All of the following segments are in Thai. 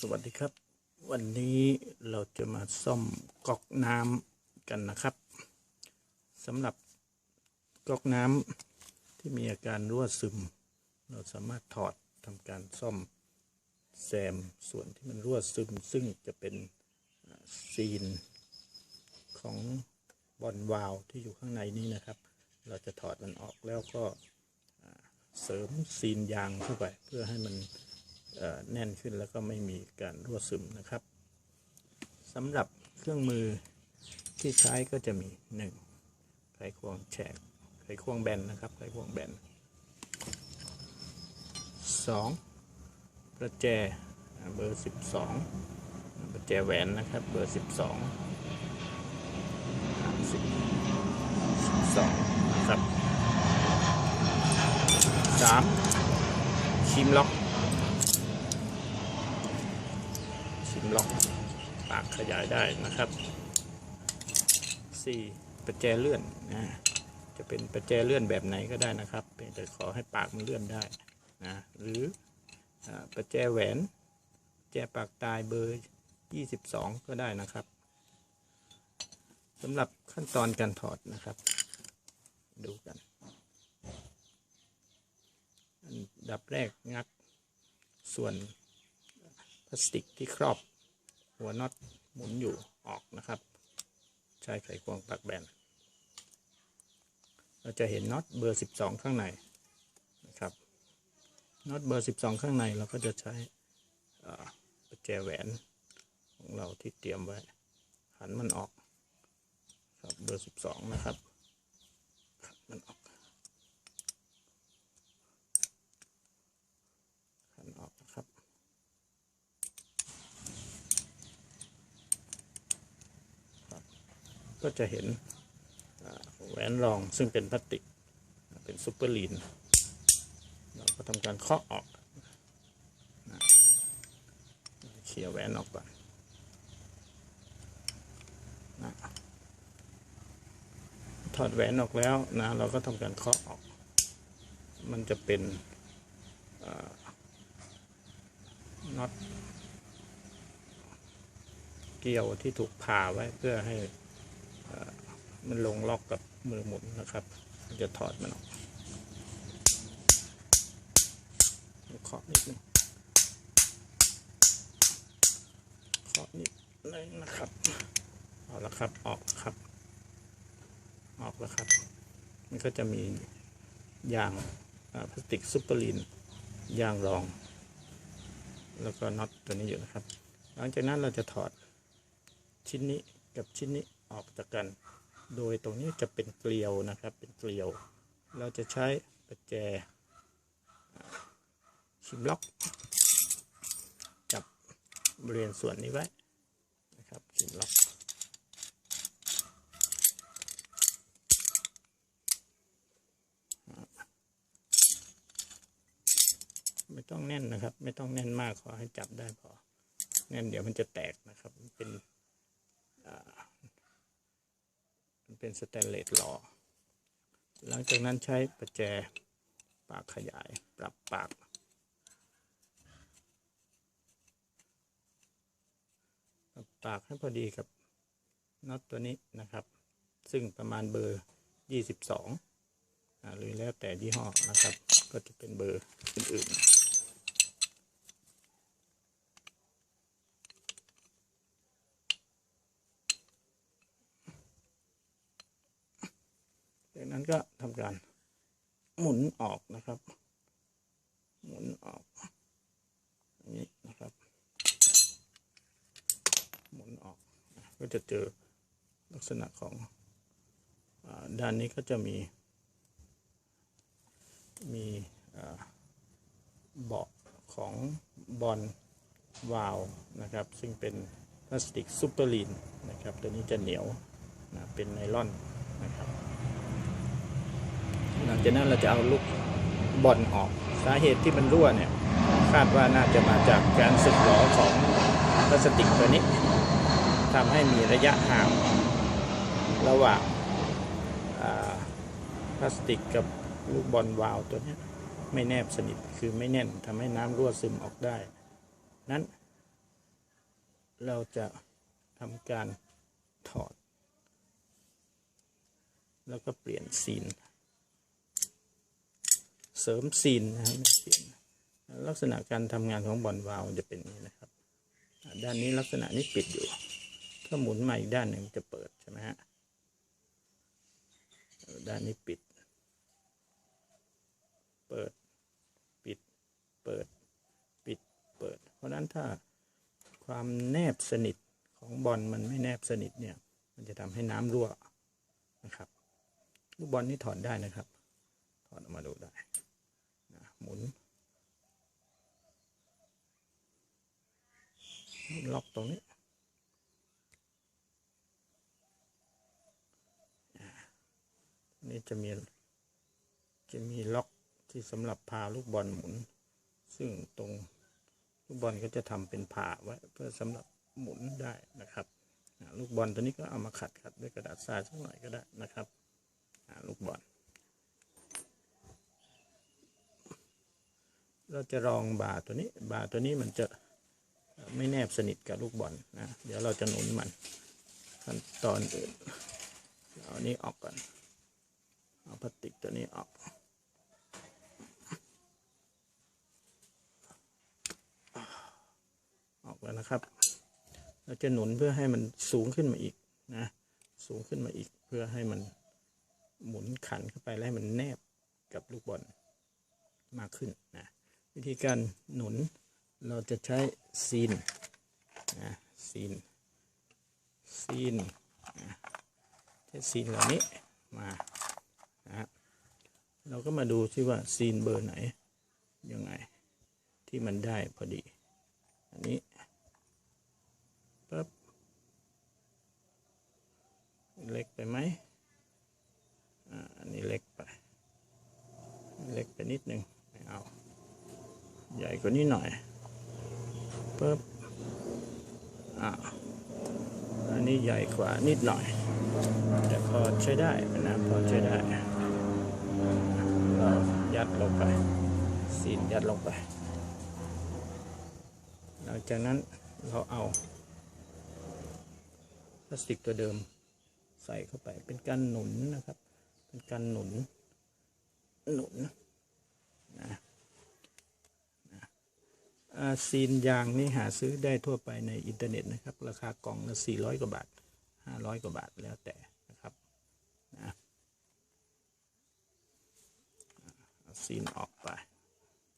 สวัสดีครับ วันนี้เราจะมาซ่อมก๊อกน้ำกันนะครับสำหรับก๊อกน้ำที่มีอาการรั่วซึม เราสามารถถอดทำการซ่อมแซมส่วนที่มันรั่วซึม ซึ่งจะเป็นซีนของบอลวาล์วที่อยู่ข้างในนี้นะครับ เราจะถอดมันออกแล้วก็เสริมซีนยางเข้าไปเพื่อให้มัน แน่นขึ้นแล้วก็ไม่มีการรั่วซึมนะครับสำหรับเครื่องมือที่ใช้ก็จะมี 1. ไขควงแฉกไขควงแบนนะครับไขควงแบน 2. ประแจเบอร์ 12 ประแจแหวนนะครับเบอร์ 12 12นะครับ 3. ชิมล็อก ชิม ล็อกปากขยายได้นะครับ 4. ประแจเลื่อนนะจะเป็นประแจเลื่อนแบบไหนก็ได้นะครับเพียงแต่ขอให้ปากมันเลื่อนได้นะหรืออประแจแหวนประแจปากตายเบอร์ 22 ก็ได้นะครับสำหรับขั้นตอนการถอดนะครับ ดูกันอันดับแรกงัดส่วนพลาสติกที่ครอบ หัวน็อตหมุนอยู่ออกนะครับ ใช้ไขควงปากแบน เราจะเห็นน็อตเบอร์ 12 ข้างในนะครับน็อตเบอร์ 12 ข้างในเราก็จะใช้ประแจแหวนของเราที่เตรียมไว้หันมันออกครับเบอร์ 12 นะครับมันออกหันออกนะครับ ก็จะเห็นแหวนรองซึ่งเป็นพลาสติก เป็นซูเปอร์ลีน เราก็ทำการเคาะออกเคลียแหวนออกก่อนนะถอดแหวนออกแล้วนะเราก็ทำการเคาะออก มันจะเป็นน็อตเกลียวที่ถูกผ่าไว้เพื่อให้ มันลงล็อกกับมือหมุนนะครับมันจะถอดมันออกเคาะนิดนึงเคาะนิดนึงนะครับเอาละครับออกครับ ออกแล้วครับ มันก็จะมียางพลาสติกซุปเปอร์ลีนยางรอง แล้วก็น็อตตัวนี้อยู่นะครับ หลังจากนั้นเราจะถอดชิ้นนี้กับชิ้นนี้ออกจากกัน โดยตรงนี้จะเป็นเกลียวนะครับ เป็นเกลียว เราจะใช้ประแจชิมล็อก จับบริเวณส่วนนี้ไว้นะครับชิมล็อกไม่ต้องแน่นนะครับ ไม่ต้องแน่นมากขอให้จับได้พอแน่นเดี๋ยวมันจะแตกนะครับ เป็นอ่า มันเป็นสแตนเลสหล่อหลังจากนั้นใช้ประแจปากขยายปรับปาก ปรับปากให้พอดีกับน็อตตัวนี้นะครับ ซึ่งประมาณเบอร์ 22อ่าหรือแล้วแต่ยี่ห้อนะครับ ก็จะเป็นเบอร์อื่นๆ นั้นก็ทำการหมุนออกนะครับ หมุนออกอย่างนี้นะครับ หมุนออก ก็จะเจอลักษณะของอด้านนี้ก็จะมี มีเบาะของบอลวาลวนะครับ ซึ่งเป็นพลาสติกซูเปอร์ลีนนะครับ ตัวนี้จะเหนียวนะเป็นไนลอนนะครับ หลังจากนั้นเราจะเอาลูกบอลออกสาเหตุที่มันรั่วเนี่ยคาดว่าน่าจะมาจากการสึกหรอของพลาสติกตัวนี้ทำให้มีระยะห่างระหว่างพลาสติกกับลูกบอลวาล์วตัวนี้ไม่แนบสนิทคือไม่แน่นทำให้น้ำรั่วซึมออกได้ นั้น เราจะทำการถอด แล้วก็เปลี่ยนซีน เสริมซีนนะครับเปลี่ยนลักษณะการทำงานของบอลวาล์วจะเป็นนี้นะครับ ด้านนี้ลักษณะนี้ปิดอยู่ ถ้าหมุนมาอีกด้านหนึ่งจะเปิดใช่ไหมฮะด้านนี้ปิด เปิด ปิด เปิด ปิด เปิด เพราะฉะนั้นถ้าความแนบสนิทของบอลมันไม่แนบสนิทเนี่ย มันจะทำให้น้ำรั่วนะครับ ลูกบอลนี่ถอดได้นะครับ ถอดออกมาดูได้ นล็อกตรงนี้อ่านี่จะมี จะมีล็อกที่สำหรับพาลูกบอลหมุน ซึ่งตรงลูกบอลก็จะทำเป็นผ่าไว้เพื่อสำหรับหมุนได้นะครับลูกบอลตัวนี้ก็เอามาขัดขัดด้วยกระดาษทรายสักหน่อยก็ได้นะครับลูกบอล เราจะรองบาตัวนี้บาตัวนี้มันจะไม่แนบสนิทกับลูกบอลนะ เดี๋ยวเราจะหนุนมันขั้นตอนอื่นเอานี้ออกก่อน เอาพลาสติกตัวนี้ออกออกแล้วนะครับ เราจะหนุนเพื่อให้มันสูงขึ้นมาอีกนะ สูงขึ้นมาอีกเพื่อให้มันหมุนขันเข้าไป แล้วให้มันแนบกับลูกบอลมากขึ้นนะ วิธีการหนุนเราจะใช้ซีนนะซีนซีนนะใช้ซีนเหล่านี้มานะเราก็มาดูซิว่าซีนเบอร์ไหนยังไงที่มันได้พอดี อันนี้ปั๊บเล็กไปไหมอ่าอันนี้เล็กไป เล็กไปนิดนึง ใหญ่กว่านี้หน่อยปึ๊บอ่าอันนี้ใหญ่กว่านิดหน่อย แต่พอใช้ได้นะพอใช้ได้เรายัดลงไปซีนยัดลงไป หลังจากนั้นเราเอาพลาสติกตัวเดิมใส่เข้าไปเป็นการหนุนนะครับ เป็นการหนุนหนุนนะ ซีนยางนี่หาซื้อได้ทั่วไปในอินเทอร์เน็ตนะครับ ราคากล่องละ400 กว่าบาท 500 กว่าบาทแล้วแต่นะครับนะซีนออกไป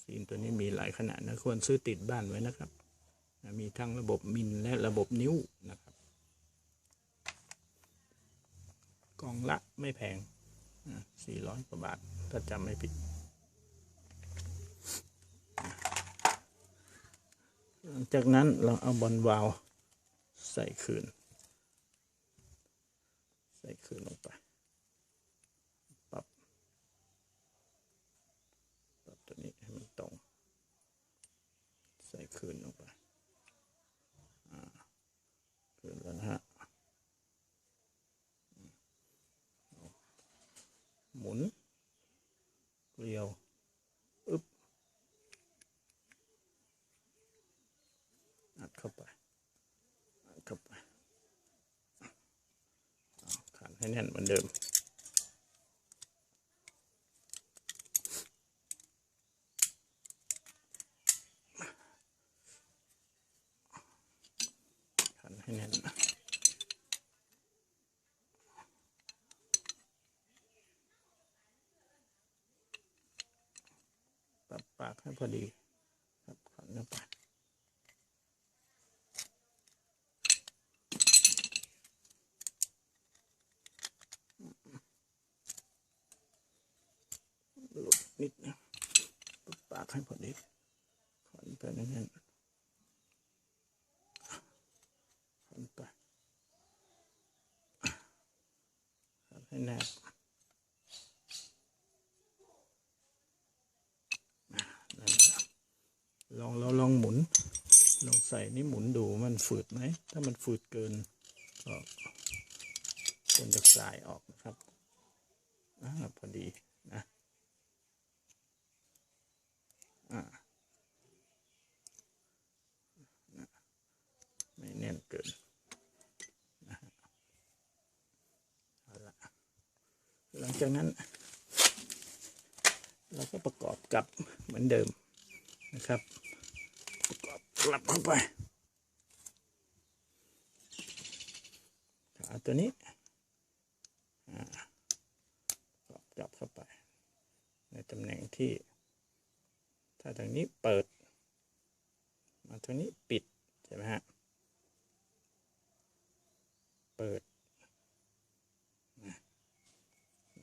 ซีนตัวนี้มีหลายขนาดนะควรซื้อติดบ้านไว้นะครับนะมีทั้งระบบมิลและระบบนิ้วนะครับ กล่องละไม่แพง400 กว่าบาทถ้าจำไม่ผิด หลัง จากนั้นเราเอาบอลวาล์วใส่คืน ใส่คืนลงไปปรับปรับตัวนี้ให้มันตรง ใส่คืนลงไปอ่าคืนแล้วนะฮะอืมหมุนเกลียว อึ๊บ อัดเข้าไปอัดเข้าไปเอาขัน ให้แน่นเหมือนเดิม ขันให้แน่นปรับปากให้พอดี ครับขันเข้าไป หลุดนิดนะปดปา กให้พอดีขอนไปนั่นๆขอนไปขอนให้แน่นลองเราลองหมุน ลองใส่นี่หมุนดูมันฝืดไหม ถ้ามันฝืดเกินก็ควรจะสายออกนะครับอ่าพอดีนะ ไม่แน่นเกินหลังจากนั้น เราก็ประกอบกับเหมือนเดิมนะครับ ประกอบกลับเข้าไปขาตัวนี้ประกอบกลับเข้าไป ในตำแหน่งที่ ถ้าทางนี้เปิด มาทางนี้ปิด ใช่ไหมฮะ เปิดนะ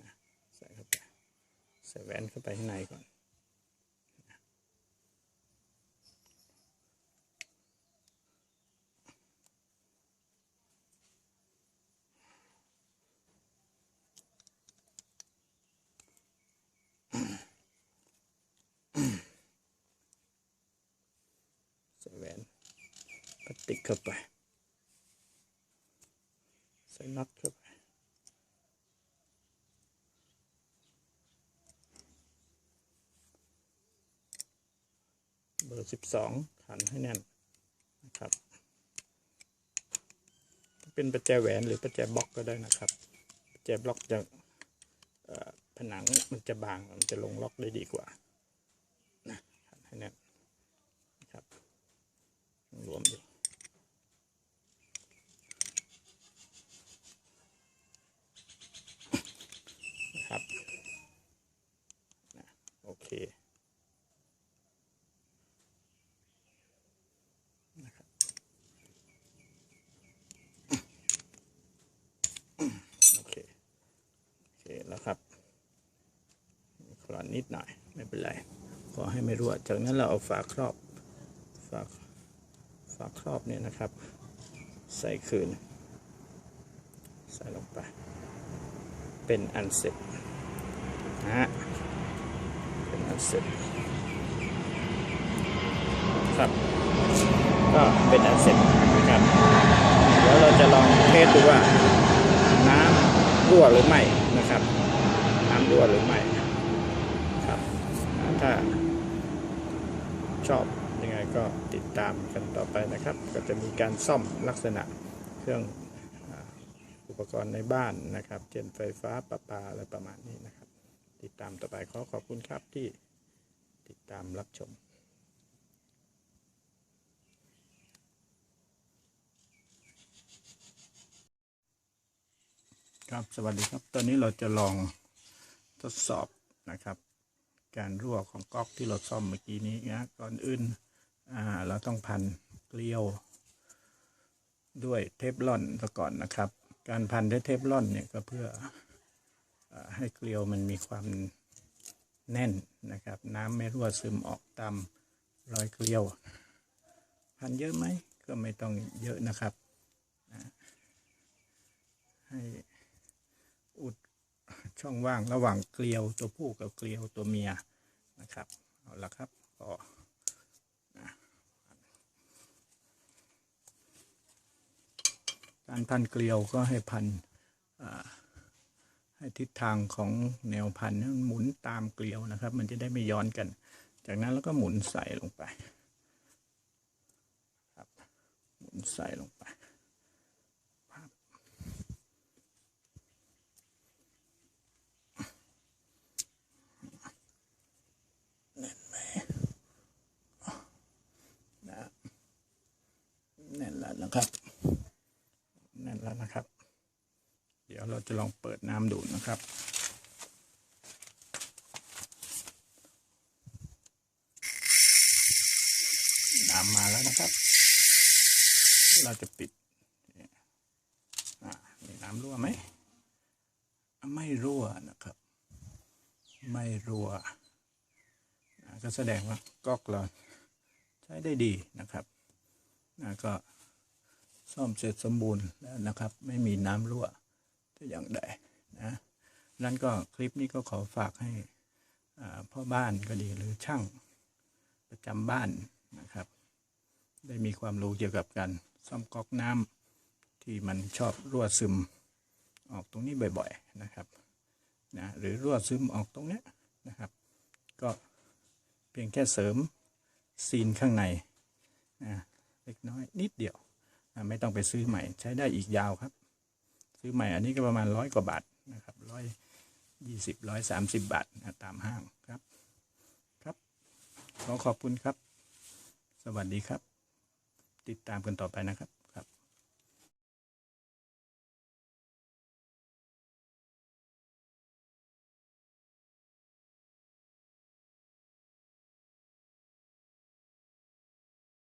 นะใส่เข้าไป ใส่แหวนเข้าไปข้างในก่อน ส่แหวนพลาสติกเข้าไป ใส่น็อตเข้าไปเบอร์สิบสองขันให้แน่นนะครับ เป็นประแจแหวนหรือประแจบล็อกก็ได้นะครับ ประแจบล็อกจะผนังมันจะบางมันจะลงล็อกได้ดีกว่านะขันให้แน่นนะครับ รวมดูนะครับนะโอเคนะครับโอเค โอเค แล้วครับมีคลอ นิดหน่อย ไม่เป็นไร ขอให้ไม่รั่ว จากนั้นเราเอาฝาครอบ ฝาฝาครอบเนี่ยนะครับ ใส่คืน ใส่ลงไป เป็นอันเสร็จนะฮะเป็นอันเสร็จครับ ก็เป็นอันเสร็จนะครับ เดี๋ยวเราจะลองเทสดูว่าน้ำรั่วหรือไม่นะครับ น้ำรั่วหรือไม่ ถ้าชอบยังไงก็ติดตามกันต่อไปนะครับ ก็จะมีการซ่อมลักษณะเครื่องอุปกรณ์ในบ้านนะครับ เช่นไฟฟ้าประปาอะไรประมาณนี้นะครับ ติดตามต่อไปขอขอบคุณครับที่ติดตามรับชมครับสวัสดีครับ ตอนนี้เราจะลองทดสอบนะครับ การรั่วของก๊อกที่เราซ่อมเมื่อกี้นี้นะก่อนอื่นเราต้องพันเกลียว ด้วยเทฟลอนซะก่อนนะครับ การพันด้วยเทฟลอนเนี่ยก็เพื่ออให้เกลียวมันมีความแน่นนะครับ น้ำไม่รั่วซึมออกตามรอยเกลียว พันเยอะไหมก็ไม่ต้องเยอะนะครับให้ ช่องว่างระหว่างเกลียวตัวผู้กับเกลียวตัวเมียนะครับเอาละครับก็การพันเกลียวก็ให้พันให้ทิศทางของแนวพันมันหมุนตามเกลียวนะครับ มันจะได้ไม่ย้อนกัน จากนั้นแล้วก็หมุนใส่ลงไปครับหมุนใส่ลงไป นะแนะครับแน่นแล้วนะครับ เดี๋ยวเราจะลองเปิดน้ำดูนะครับ น้ำมาแล้วนะครับ เราจะปิดนี่อ่ามีน้ำรั่วไหม ไม่รั่วนะครับ ไม่รั่วอ่าก็แสดงว่าก๊อกเราใช้ได้ดีนะครับนะก็ ซ่อมเสร็จสมบูรณ์แล้วนะครับ ไม่มีน้ำรั่วแต่อย่างใดนะนั่นก็คลิปนี้ก็ขอฝากให้พ่อบ้านก็ดีหรือช่างประจำบ้านนะครับ ได้มีความรู้เกี่ยวกับการซ่อมก๊อกน้ำที่มันชอบรั่วซึมออกตรงนี้บ่อย ๆนะครับนะหรือรั่วซึมออกตรงนี้นะครับ ก็เพียงแค่เสริมซีนข้างในอ่าเล็กน้อยนิดเดียว ไม่ต้องไปซื้อใหม่ ใช้ได้อีกยาวครับ ซื้อใหม่อันนี้ก็ประมาณร้อยกว่าบาทนะครับร้อยยี่สิบร้อยสามสิบบาทตามห้างครับ ครับขอขอบคุณครับ สวัสดีครับ ติดตามกันต่อไปนะครับ